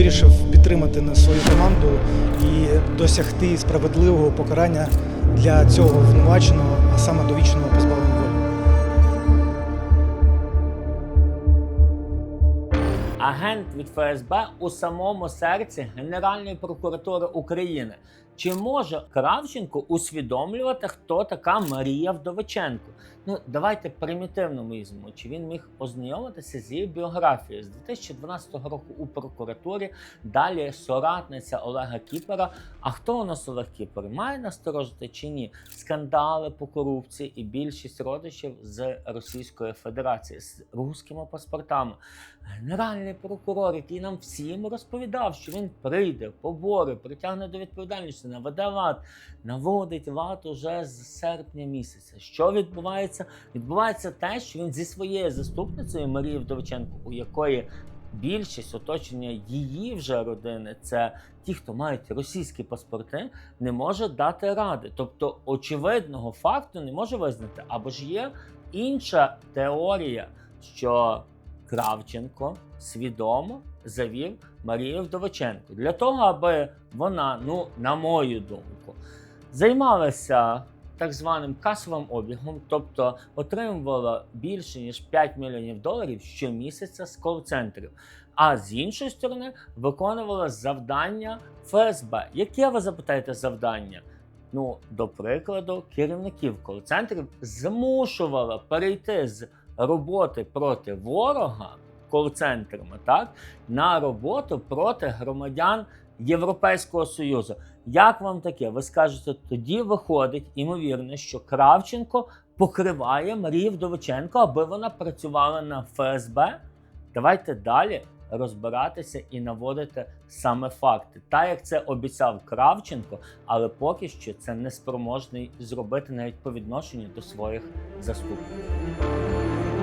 вирішив підтримати на свою команду і досягти справедливого покарання для цього обвинуваченого, а саме довічного позбавлення волі. Агент від ФСБ у самому серці Генеральної прокуратури України. Чи може Кравченко усвідомлювати, хто така Марія Вдовиченко? Ну давайте примітивно візьмемо. Чи він міг ознайомитися з її біографією з 2012 року у прокуратурі? Далі соратниця Олега Кіпера. А хто у нас Олег Кіпер? Має насторожити чи ні? Скандали по корупції і більшість родичів з Російської Федерації з руськими паспортами. Генеральний прокурор, який нам всім розповідав, що він прийде, побори, притягне до відповідальності, наведе лад, наводить лад уже з серпня місяця. Що відбувається? Відбувається те, що він зі своєю заступницею Марією Вдовиченко, у якої більшість оточення її вже родини, це ті, хто мають російські паспорти, не може дати ради. Тобто очевидного факту не може визнати. Або ж є інша теорія, що Кравченко свідомо завів Марію Вдовиченко для того, аби вона, ну на мою думку, займалася так званим касовим обігом, тобто отримувала більше ніж 5 мільйонів доларів щомісяця з кол-центрів. А з іншої сторони виконувала завдання ФСБ. Яке ви запитаєте завдання? Ну, до прикладу, керівників кол-центрів змушувала перейти з роботи проти ворога кол-центрами, так на роботу проти громадян Європейського Союзу. Як вам таке? Ви скажете, тоді виходить імовірно, що Кравченко покриває Марію Вдовиченко, аби вона працювала на ФСБ? Давайте далі розбиратися і наводити саме факти, так як це обіцяв Кравченко, але поки що це неспроможний зробити навіть по відношенню до своїх заступників.